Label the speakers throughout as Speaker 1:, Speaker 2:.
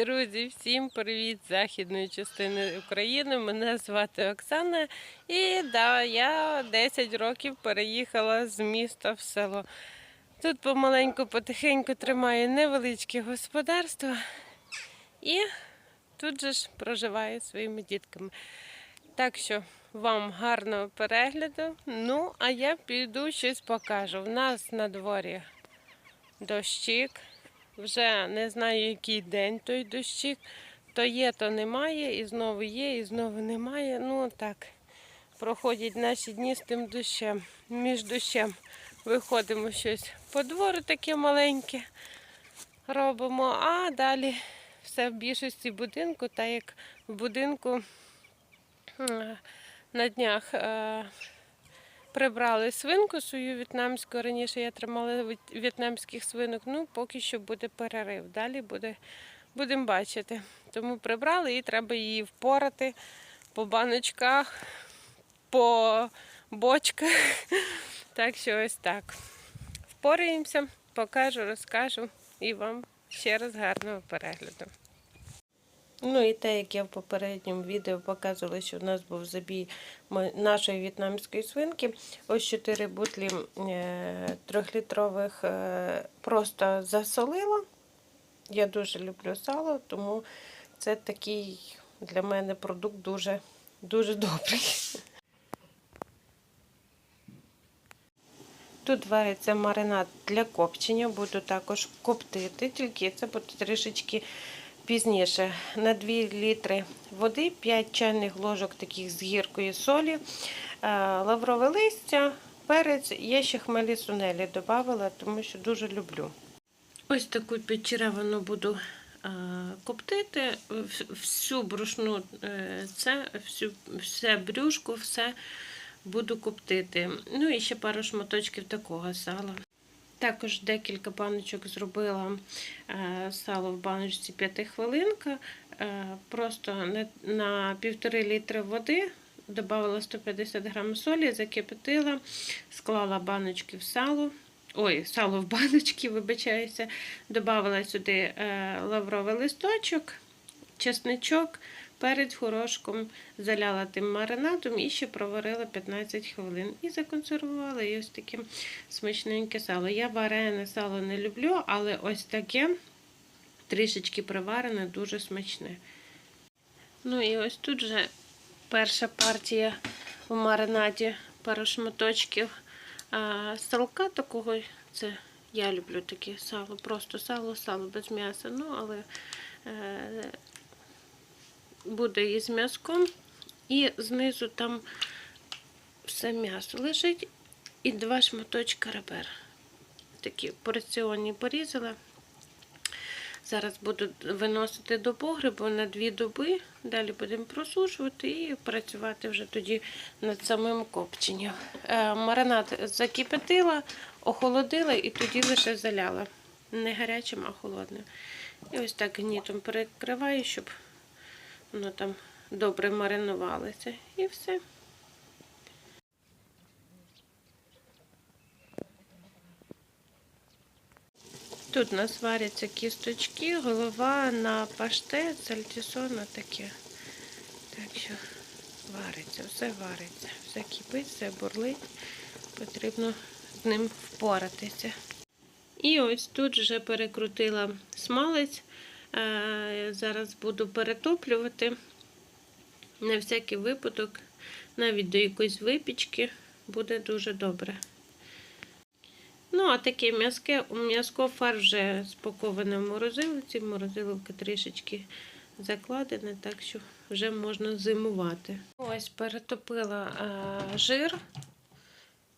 Speaker 1: Друзі, всім привіт з західної частини України. Мене звати Оксана. І да, я 10 років переїхала з міста в село. Тут помаленьку, потихеньку тримаю невеличке господарство і тут же ж проживаю своїми дітками. Так що вам гарного перегляду. Ну, а я піду щось покажу. В нас на дворі дощик. Вже не знаю, який день той дощик. То є, то немає, і знову є, і знову немає. Ну так, проходять наші дні з тим дощем. Між дощем виходимо щось по двору таке маленьке робимо, а далі все в більшості будинку, так як в будинку е, на днях. Прибрали свинку свою в'єтнамську. Раніше я тримала в'єтнамських свинок. Ну, поки що буде перерив. Далі буде, будемо бачити. Тому прибрали і треба її впорати по баночках, по бочках. Так що ось так. Впораємося, покажу, розкажу і вам ще раз гарного перегляду. Ну і те, як я в попередньому відео показувала, що в нас був забій нашої в'єтнамської свинки. Ось 4 бутлі е, трьохлітрових е, просто засолила. Я дуже люблю сало, тому це такий для мене продукт дуже, дуже добрий. Тут вариться маринад для копчення, буду також коптити, тільки це буде трішечки пізніше. На 2 літри води, 5 чайних ложок таких з гіркою солі, е, лаврове листя, перець. Я ще хмелі сунелі додавала, тому що дуже люблю. Ось таку підчеревину буду е, коптити, всю брушну, е, це, всю, все брюшко, все буду коптити. Ну і ще пару шматочків такого сала. Також декілька баночок зробила е, сало в баночці 5 хвилинка. Е, просто на, на півтори літри води додала 150 грам солі, закипятила, склала баночки в сало. Ой, сало в баночки, вибачаюся. Додавала сюди е, лавровий листочок, чесничок, перець горошком, заляла тим маринадом і ще проварила 15 хвилин. І законсервувала і ось таке смачненьке сало. Я варене сало не люблю, але ось таке трішечки приварене, дуже смачне. Ну і ось тут вже перша партія в маринаді пару шматочків а, салка такого. Це я люблю таке сало, просто сало, сало без м'яса. Ну, але е, буде із м'язком. І знизу там все м'ясо лежить. І два шматочка ребер. Такі порціонні порізала. Зараз буду виносити до погребу на дві доби. Далі будемо просушувати і працювати вже тоді над самим копченням. Е, Маринад закипятила, охолодила і тоді лише заляла. Не гарячим, а холодним. І ось так гнітом перекриваю, щоб воно там добре маринувалося. І все. Тут у нас варяться кісточки, голова на паштет, сальтісона таке. Так що вариться, все вариться, все кипить, все бурлить. Потрібно з ним впоратися. І ось тут вже перекрутила смалець. Е, Зараз буду перетоплювати на всякий випадок, навіть до якоїсь випічки буде дуже добре. Ну, а таке м'язке, м'язко фар вже спаковане в морозилці. Морозиловка трішечки закладена, так що вже можна зимувати. Ось перетопила а, жир.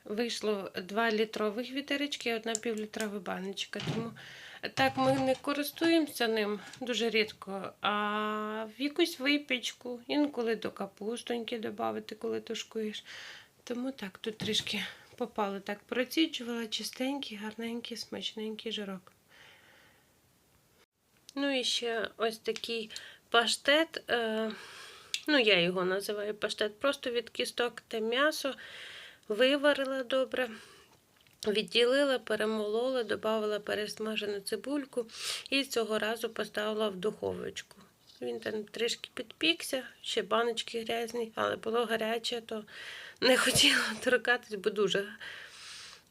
Speaker 1: Вийшло 2 літрових відеречки і одна півлітрова баночка. Тому так ми не користуємося ним дуже рідко, а в якусь випічку, інколи до капустоньки додати, коли тушкуєш. Тому так, тут трішки попало так проціджувала чистенький, гарненький, смачненький жирок. Ну і ще ось такий паштет. Е, ну, я його називаю паштет, просто від кісток та м'ясо. Виварила добре. Відділила, перемолола, додала пересмажену цибульку і цього разу поставила в духовочку. Він там трішки підпікся, ще баночки грязні, але було гаряче, то не хотіла торкатись, бо дуже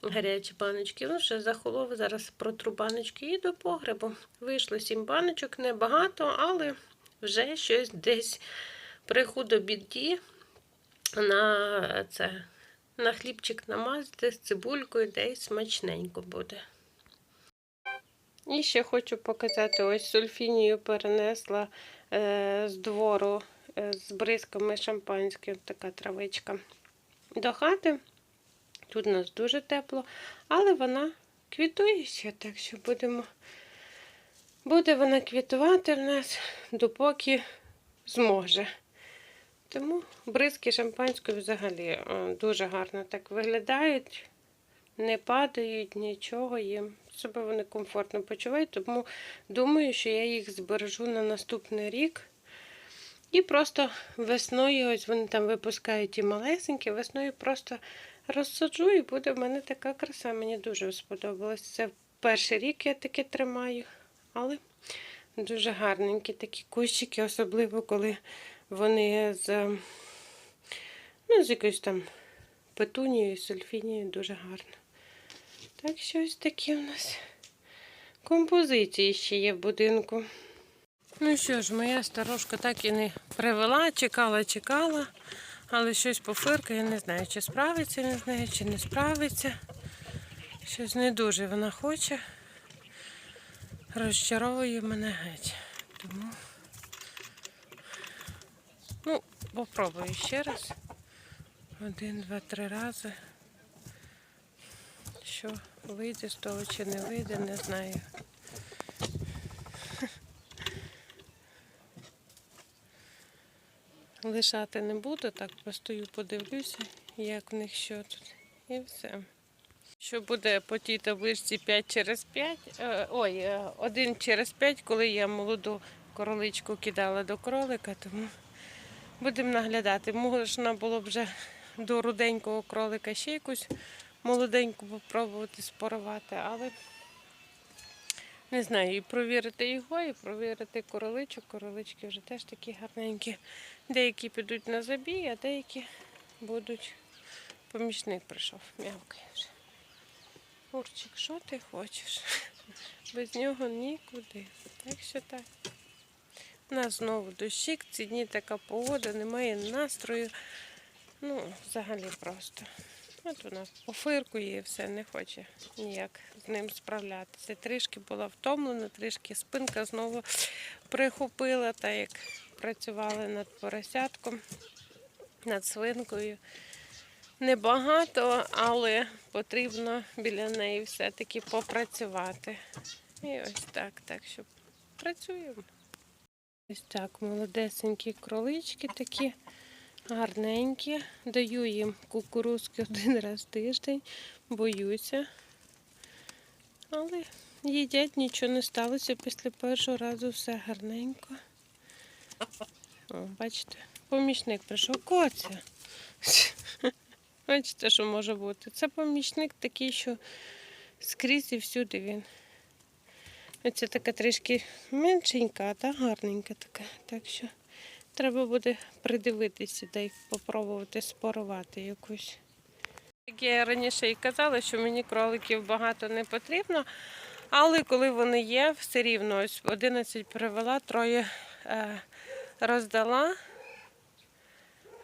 Speaker 1: гарячі баночки. Ну, ще захолов, зараз протру баночки і до погребу. Вийшло сім баночок, небагато, але вже щось десь при худобіді на це. На хлібчик намазати з цибулькою, десь смачненько буде. І ще хочу показати: ось сульфінію перенесла е, з двору е, з бризками шампанським, така травичка. До хати. Тут у нас дуже тепло, але вона квітує ще, так що будемо. Буде вона квітувати в нас допоки зможе. Тому бризки шампанської взагалі е, дуже гарно так виглядають, не падають нічого їм. Себе вони комфортно почувають, тому думаю, що я їх збережу на наступний рік. І просто весною, ось вони там випускають і малесенькі, весною просто розсаджу, і буде в мене така краса. Мені дуже сподобалось. Це перший рік я таке тримаю, але дуже гарненькі такі кущики, особливо коли вони з, ну, з якоюсь там петунією, сульфінією, дуже гарно. Так що ось такі у нас композиції ще є в будинку. Ну що ж, моя старушка так і не привела, чекала, чекала, але щось пофирка, я не знаю, чи справиться, не знаю, чи не справиться. Щось не дуже вона хоче. Розчаровує мене геть. Тому. Ну, попробую ще раз. Один, два, три рази. Що вийде з того чи не вийде, не знаю. Лишати не буду, так постою, подивлюся, як в них що тут. І все. Що буде по тій табличці 5 через 5, е, ой, е, 1 через 5, коли я молоду короличку кидала до кролика, тому будемо наглядати. Можна було б вже до руденького кролика ще якусь молоденьку попробувати спорувати, але не знаю, і провірити його, і провірити короличок. Королички вже теж такі гарненькі. Деякі підуть на забій, а деякі будуть. Помічник прийшов, м'явкає вже. Мурчик, що ти хочеш? Без нього нікуди. Так що так. У нас знову дощик, ці дні така погода, немає настрою. Ну, взагалі просто. От вона пофиркує все, не хоче ніяк з ним справлятися. Трішки була втомлена, трішки спинка знову прихопила, так як працювали над поросятком, над свинкою. Небагато, але потрібно біля неї все-таки попрацювати. І ось так, так що працюємо. Ось так, молодесенькі кролички такі гарненькі. Даю їм кукурузки один раз в тиждень, боюся. Але їдять, нічого не сталося. Після першого разу все гарненько. О, бачите, помічник прийшов коця. Бачите, що може бути. Це помічник такий, що скрізь і всюди він. Оце така трішки меншенька, та гарненька така. Так що треба буде придивитися та й попробувати спорувати якусь. Як я раніше і казала, що мені кроликів багато не потрібно, але коли вони є, все рівно ось 11 привела, троє е, роздала.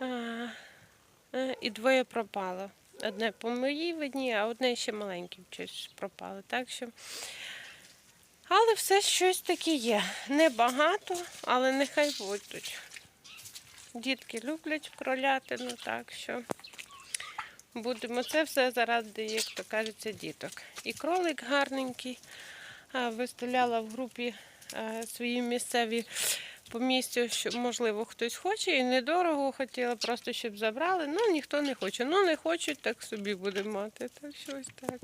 Speaker 1: Е, Е, і двоє пропало. Одне по моїй видні, а одне ще маленьким щось пропало. Так що... Але все щось таке є. Небагато, але нехай будуть. Дітки люблять кролятину, так що будемо це все заради, як то кажеться, діток. І кролик гарненький. Виставляла в групі свої місцеві по місцю, що, можливо, хтось хоче і недорого хотіла, просто щоб забрали. Ну, ніхто не хоче. Ну, не хочуть, так собі будемо мати. Так що ось так.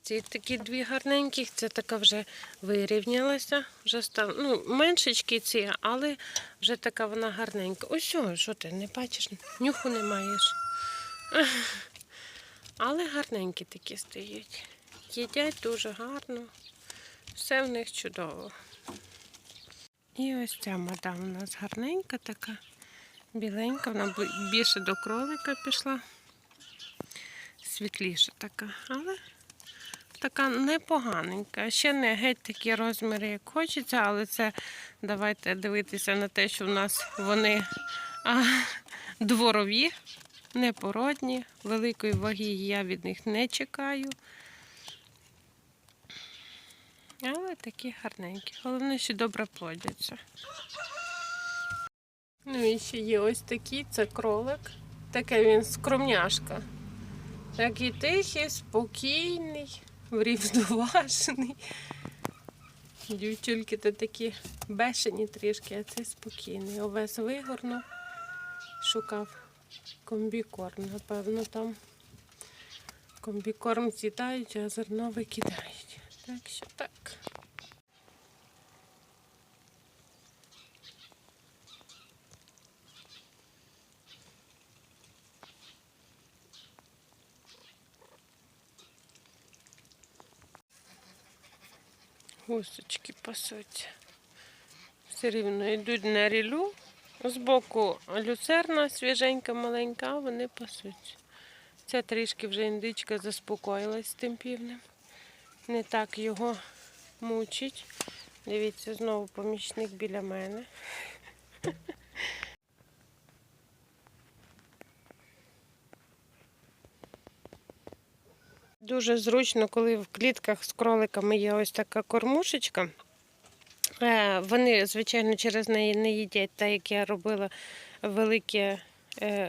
Speaker 1: Ці такі дві гарненькі, це така вже вирівнялася, вже став, ну, меншечки ці, але вже така вона гарненька. Ось що, ти не бачиш, нюху не маєш. Але гарненькі такі стають. Їдять дуже гарно. Все в них чудово. І ось ця мадам у нас гарненька така, біленька, вона більше до кролика пішла. Світліша така, але така непоганенька. Ще не геть такі розміри, як хочеться, але це давайте дивитися на те, що в нас вони а, дворові, непородні, великої ваги я від них не чекаю. Але такі гарненькі. Головне, що добре плодяться. Ну і ще є ось такий, це кролик. Таке він скромняшка. Такий тихий, спокійний, врівноважений. Дівчульки то такі бешені трішки, а цей спокійний. Овес вигорнув, шукав комбікорм, напевно, там комбікорм з'їдають, а зерно викидають. Так що так. Гусочки пасуться. Все рівно йдуть на рілю. Збоку люцерна свіженька, маленька, вони пасуться. Ця трішки вже індичка заспокоїлась з тим півнем. Не так його мучить. Дивіться, знову помічник біля мене. Дуже зручно, коли в клітках з кроликами є ось така кормушечка. Е, Вони, звичайно, через неї не їдять, так як я робила велике,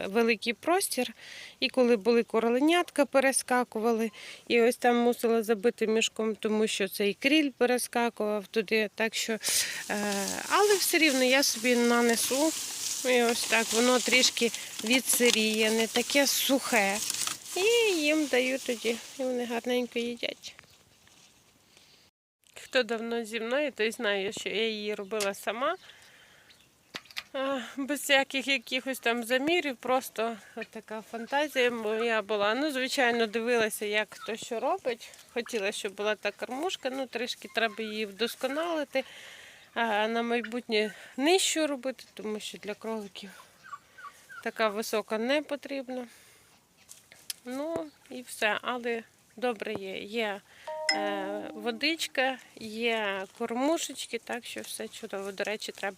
Speaker 1: великий простір. І коли були короленятка, перескакували. І ось там мусила забити мішком, тому що цей кріль перескакував туди. Так що, е, але все рівно я собі нанесу. І ось так воно трішки відсиріє, не таке сухе. І їм даю тоді, і вони гарненько їдять. Хто давно зі мною, той знає, що я її робила сама. Без всяких якихось там замірів, просто така фантазія моя була. Ну, звичайно, дивилася, як хто що робить. Хотіла, щоб була та кормушка, ну трішки треба її вдосконалити. А на майбутнє нижчу робити, тому що для кроликів така висока не потрібна. Ну і все, але добре є. Є е, водичка, є кормушечки, так що все чудово. До речі, треба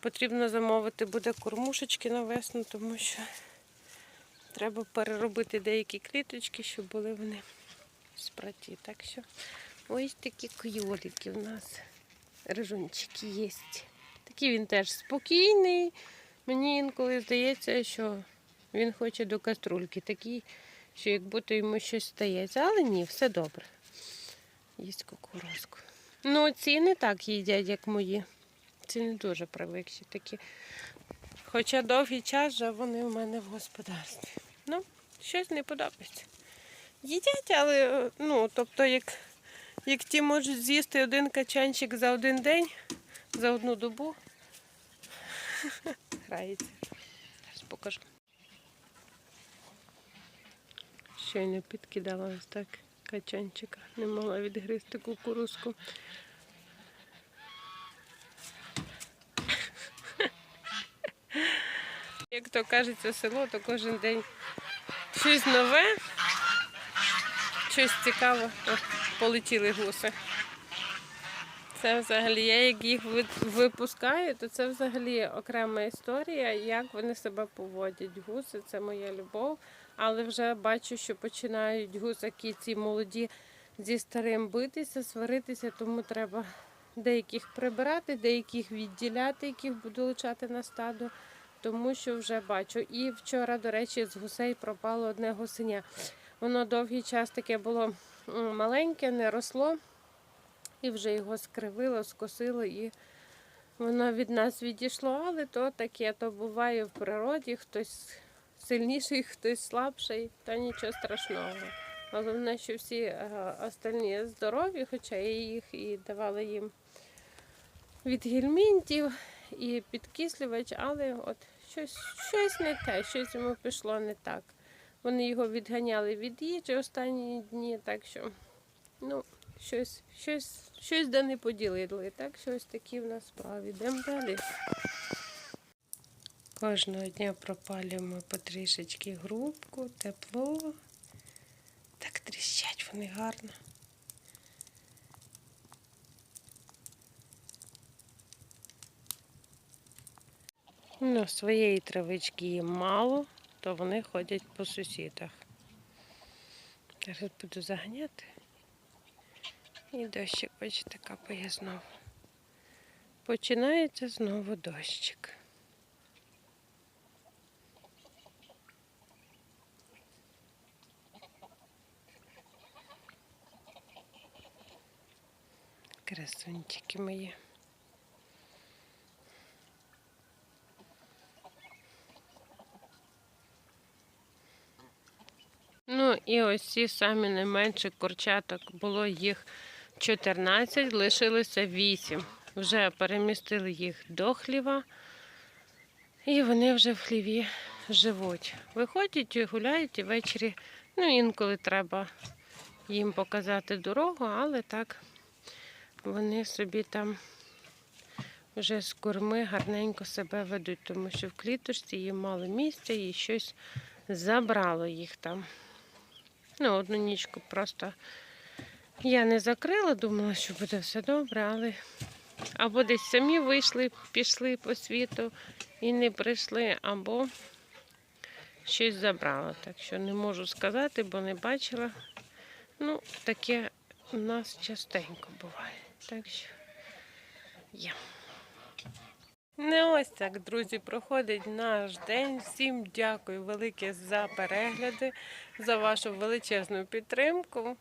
Speaker 1: потрібно замовити буде кормушечки на весну, тому що треба переробити деякі кліточки, щоб були вони спраті. Так що ось такі койолики в нас. Рижунчики є. Такий він теж спокійний. Мені інколи здається, що він хоче до каструльки, такий, що як будто йому щось стається. Але ні, все добре. Їсть кукурузку. Ну, ці не так їдять, як мої. Ці не дуже привикші такі. Хоча довгий час вже вони в мене в господарстві. Ну, щось не подобається. Їдять, але ну, тобто, як, як ті можуть з'їсти один качанчик за один день, за одну добу. Грається. Зараз покажу. Щойно підкидала ось так качанчика. Не могла відгризти кукурузку. Як то кажеться, село, то кожен день щось нове, щось цікаве. Полетіли гуси. Це взагалі, я як їх випускаю, то це взагалі окрема історія, як вони себе поводять. Гуси це моя любов, але вже бачу, що починають гусаки ці молоді зі старим битися, сваритися, тому треба деяких прибирати, деяких відділяти, яких буду лишати на стадо, тому що вже бачу. І вчора, до речі, з гусей пропало одне гусеня. Воно довгий час таке було маленьке, не росло. І вже його скривило, скосило, і воно від нас відійшло, але то таке, то буває в природі, хтось сильніший, хтось слабший, та нічого страшного. Головне, що всі е, остальні здорові, хоча я їх і давала їм від гельмінтів і підкислювач, але от щось, щось не те, щось йому пішло не так. Вони його відганяли від їжі останні дні, так що ну, щось, щось, щось де не поділили. Так що ось такі в нас справи. Йдемо далі. Кожного дня пропалюємо потрішечки грубку, тепло. Так тріщать вони гарно. Ну, своєї травички їм мало, то вони ходять по сусідах. Зараз буду заганяти. І дощик, бачите, капає знову. Починається знову дощик. Красунчики мої. Ну і ось ці самі найменші курчаток було їх 14, лишилося 8. Вже перемістили їх до хліва, і вони вже в хліві живуть. Виходять і гуляють і ввечері. Ну, інколи треба їм показати дорогу, але так вони собі там вже з корми гарненько себе ведуть, тому що в кліточці їм мало місця і щось забрало їх там. Ну, одну нічку просто я не закрила, думала, що буде все добре, але або десь самі вийшли, пішли по світу і не прийшли, або щось забрало. Так що не можу сказати, бо не бачила. Ну, таке у нас частенько буває. Так що є. Не ось так, друзі, проходить наш день. Всім дякую велике за перегляди, за вашу величезну підтримку.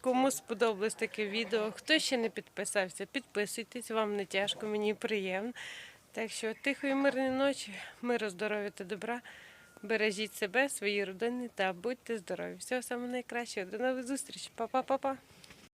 Speaker 1: Кому сподобалось таке відео, хто ще не підписався, підписуйтесь, вам не тяжко, мені приємно. Так що тихої мирної ночі, миру, здоров'я та добра. Бережіть себе, свої родини та будьте здорові. Всього самого найкращого. До нових зустрічей. Па-па-па-па.